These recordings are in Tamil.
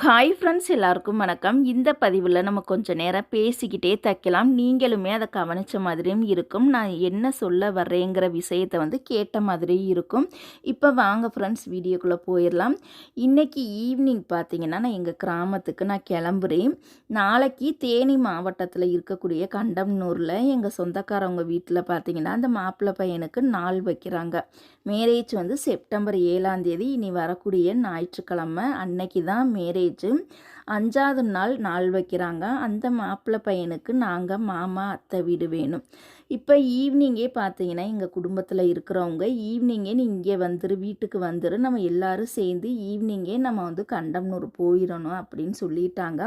ஹாய் ஃப்ரெண்ட்ஸ் எல்லாருக்கும் வணக்கம். இந்த பதிவில் நம்ம கொஞ்சம் நேரம் பேசிக்கிட்டே தைக்கலாம். நீங்களுமே அதை கவனித்த மாதிரியும் இருக்கும். நான் என்ன சொல்ல வர்றேங்கிற விஷயத்தை வந்து கேட்ட மாதிரியும் இருக்கும். இப்போ வாங்க ஃப்ரெண்ட்ஸ் வீடியோக்குள்ளே போயிடலாம். இன்றைக்கி ஈவினிங் பார்த்தீங்கன்னா நான் எங்கள் கிராமத்துக்கு நான் கிளம்புறேன். நாளைக்கு தேனி மாவட்டத்தில் இருக்கக்கூடிய கண்டம்னூரில் எங்கள் சொந்தக்காரவங்க வீட்டில் பார்த்தீங்கன்னா அந்த மாப்பிள்ளை பையனுக்கு நாள் வைக்கிறாங்க. மேரேஜ் வந்து செப்டம்பர் ஏழாம் தேதி இனி வரக்கூடிய ஞாயிற்றுக்கிழமை அன்னைக்கு தான் மேரேஜ் மேரேஜு அஞ்சாவது நாள் நாள் வைக்கிறாங்க. அந்த மாப்பிள்ளை பையனுக்கு நாங்கள் மாமா அத்தை வீடு வேணும். இப்போ ஈவினிங்கே பார்த்தீங்கன்னா எங்கள் குடும்பத்தில் இருக்கிறவங்க ஈவினிங்கே நீ இங்கே வந்துரு வீட்டுக்கு வந்துரு. நம்ம எல்லாரும் சேர்ந்து ஈவினிங்கே நம்ம வந்து கண்டம்னூர் போயிடணும் அப்படின்னு சொல்லிட்டாங்க.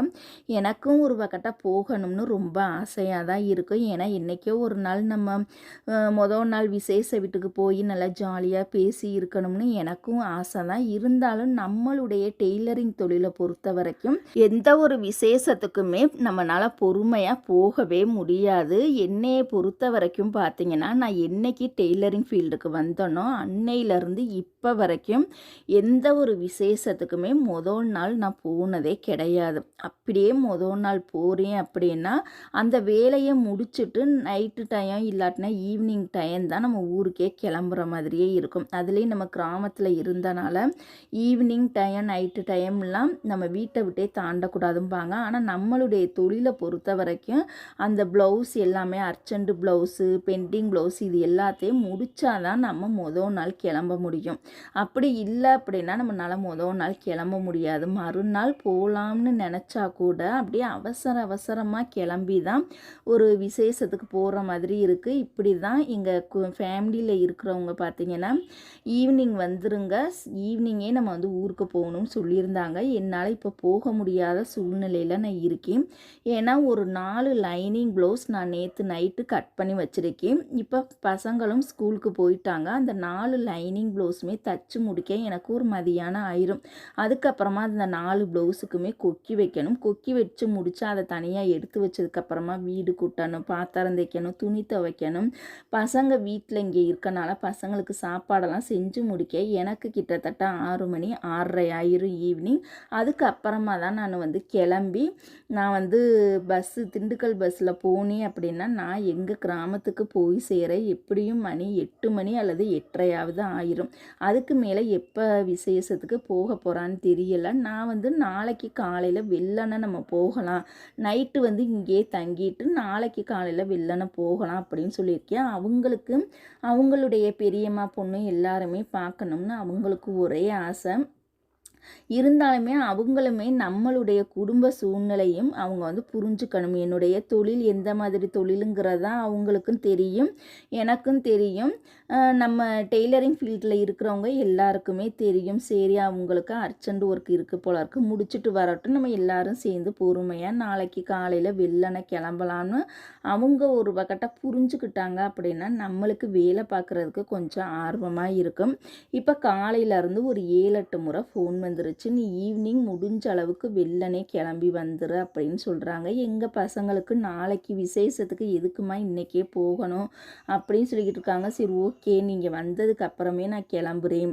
எனக்கும் ஒரு வகட்டாக போகணும்னு ரொம்ப ஆசையாக தான் இருக்கும். ஏன்னா என்றைக்கோ ஒரு நாள் நம்ம மொதல் நாள் விசேஷ வீட்டுக்கு போய் நல்லா ஜாலியாக பேசி இருக்கணும்னு எனக்கும் ஆசை தான். இருந்தாலும் நம்மளுடைய டெய்லரிங் தொழிலை பொறுத்த பொறுத்த வரைக்கும் எந்த ஒரு விசேஷத்துக்குமே நம்மளால் பொறுமையாக போகவே முடியாது. என்னையை பொறுத்த வரைக்கும் பார்த்தீங்கன்னா நான் என்னைக்கு டெய்லரிங் ஃபீல்டுக்கு வந்தனோ அன்னையிலேருந்து இப்போ வரைக்கும் எந்த ஒரு விசேஷத்துக்குமே முதல் நாள் நான் போனதே கிடையாது. அப்படியே முதல் நாள் போகிறேன் அப்படின்னா அந்த வேலையை முடிச்சுட்டு நைட்டு டைம் இல்லாட்டினா ஈவினிங் டைம் தான் நம்ம ஊருக்கே கிளம்புற மாதிரியே இருக்கும். அதுலேயும் நம்ம கிராமத்தில் இருந்தனால ஈவினிங் டைம் நைட்டு டைம்லாம் நம்ம நம்ம வீட்டை விட்டே தாண்டக்கூடாதும்பாங்க. ஆனால் நம்மளுடைய தொழிலை பொறுத்த வரைக்கும் அந்த ப்ளவுஸ் எல்லாமே அர்ச்சண்டு ப்ளவுஸு பெண்டிங் ப்ளவுஸ் இது எல்லாத்தையும் முடித்தா தான் நம்ம மொதல் நாள் கிளம்ப முடியும். அப்படி இல்லை அப்படின்னா நம்மளால் மொதல் நாள் கிளம்ப முடியாது. மறுநாள் போகலாம்னு நினச்சா கூட அப்படியே அவசர அவசரமாக கிளம்பி தான் ஒரு விசேஷத்துக்கு போகிற மாதிரி இருக்குது இப்படி தான் எங்கள் ஃபேமிலியில் இருக்கிறவங்க பார்த்திங்கன்னா ஈவினிங் வந்துருங்க. ஈவினிங்கே நம்ம வந்து ஊருக்கு போகணும்னு சொல்லியிருந்தாங்க. என்னால் இப்போ போக முடியாத சூழ்நிலையில் நான் இருக்கேன். ஏன்னா ஒரு நாலு லைனிங் ப்ளவுஸ் நான் நேற்று நைட்டு கட் பண்ணி வச்சுருக்கேன். இப்போ பசங்களும் ஸ்கூலுக்கு போயிட்டாங்க. அந்த நாலு லைனிங் ப்ளவுஸுமே தச்சு முடிக்க எனக்கு ஒரு மதியானம் ஆயிரும். அதுக்கப்புறமா அந்த நாலு ப்ளவுஸுக்குமே கொக்கி வைக்கணும். கொக்கி வச்சு முடித்து அதை தனியாக எடுத்து வச்சதுக்கப்புறமா வீடு கூட்டணும் பாத்திரம் தைக்கணும் துணி துவைக்கணும். பசங்க வீட்டில் இங்கே இருக்கனால பசங்களுக்கு சாப்பாடெல்லாம் செஞ்சு முடிக்க எனக்கு கிட்டத்தட்ட ஆறு மணி ஆறரை ஆயிரும் ஈவினிங். அதுக்கப்புறமா தான் நான் வந்து கிளம்பி நான் வந்து பஸ்ஸு திண்டுக்கல் பஸ்ஸில் போனேன் அப்படின்னா நான் எங்கள் கிராமத்துக்கு போய் சேர எப்படியும் மணி எட்டு மணி அல்லது எட்டரையாவது ஆயிரும். அதுக்கு மேலே எப்போ விசேஷத்துக்கு போக போகிறான்னு தெரியலை. நான் வந்து நாளைக்கு காலையில் வெள்ளனை நம்ம போகலாம். நைட்டு வந்து இங்கேயே தங்கிட்டு நாளைக்கு காலையில் வெள்ளனை போகலாம் அப்படின்னு சொல்லியிருக்கேன். அவங்களுக்கு அவங்களுடைய பெரியம்மா பொண்ணு எல்லாருமே பார்க்கணும்னு அவங்களுக்கு ஒரே ஆசை. இருந்தாலுமே அவங்களுமே நம்மளுடைய குடும்ப சூழ்நிலையும் அவங்க வந்து புரிஞ்சுக்கணும். என்னுடைய தொழில் எந்த மாதிரி தொழிலுங்கிறதா அவங்களுக்கும் தெரியும் எனக்கும் தெரியும். நம்ம டெய்லரிங் ஃபீல்டில் இருக்கிறவங்க எல்லாருக்குமே தெரியும். சரி அவங்களுக்கு அர்ஜென்ட் ஒர்க் இருக்குது போல இருக்கு. முடிச்சுட்டு வரட்டும். நம்ம எல்லாரும் சேர்ந்து பொறுமையாக நாளைக்கு காலையில் வெள்ளனை கிளம்பலான்னு அவங்க ஒரு வகட்டை புரிஞ்சுக்கிட்டாங்க அப்படின்னா நம்மளுக்கு வேலை பார்க்குறதுக்கு கொஞ்சம் ஆர்வமாக இருக்கும். இப்போ காலையிலேருந்து ஒரு ஏழு எட்டு முறை ஃபோன் வந்துருச்சு. நீ ஈவினிங் முடிஞ்ச அளவுக்கு வெள்ளனே கிளம்பி வந்துரு அப்படின்னு சொல்கிறாங்க எங்கள் பசங்களுக்கு நாளைக்கு விசேஷத்துக்கு எதுக்குமா இன்றைக்கே போகணும் அப்படின்னு சொல்லிக்கிட்டு இருக்காங்க. சரி ஓகே. ஓகே நீங்கள் வந்ததுக்கு அப்புறமே நான் கிளம்புறேன்.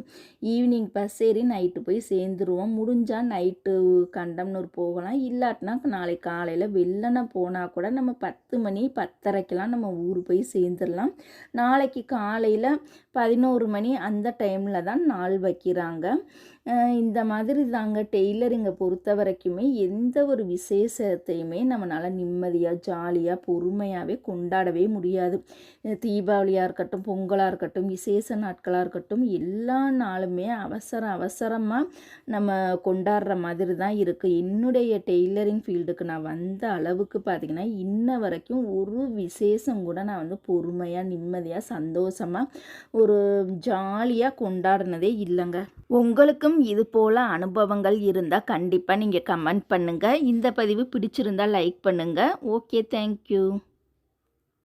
ஈவினிங் பஸ் ஏறி நைட்டு போய் சேர்ந்துருவோம். முடிஞ்சால் நைட்டு கண்டம்னூர் போகலாம். இல்லாட்டினா நாளைக்கு காலையில் வெள்ளனை போனால் கூட நம்ம பத்து மணி பத்தரைக்கெலாம் நம்ம ஊர் போய் சேர்ந்துடலாம் நாளைக்கு காலையில் பதினோரு மணி அந்த டைமில் தான் நாள் வைக்கிறாங்க. இந்த மாதிரி தாங்க டெய்லரிங்கை பொறுத்த வரைக்குமே எந்த ஒரு விசேஷத்தையுமே நம்மளால் நிம்மதியாக ஜாலியாக பொறுமையாகவே கொண்டாடவே முடியாது. தீபாவளியாக இருக்கட்டும் பொங்கலாக இருக்கட்டும் விசேஷ நாட்களாக இருக்கட்டும் எல்லா நாளுமே அவசர அவசரமாக நம்ம கொண்டாடுற மாதிரி தான் இருக்குது என்னுடைய டெய்லரிங் ஃபீல்டுக்கு நான் வந்த அளவுக்கு பார்த்திங்கன்னா இன்ன வரைக்கும் ஒரு விசேஷம் கூட நான் வந்து பொறுமையாக நிம்மதியாக சந்தோஷமாக ஒரு ஜாலியாக கொண்டாடினதே இல்லைங்க. உங்களுக்கும் உங்களுக்கும் இது போல் அனுபவங்கள் இருந்தால் கண்டிப்பாக நீங்கள் கமெண்ட் பண்ணுங்கள் இந்த பதிவு பிடிச்சிருந்தால் லைக் பண்ணுங்கள் ஓகே தேங்க்யூ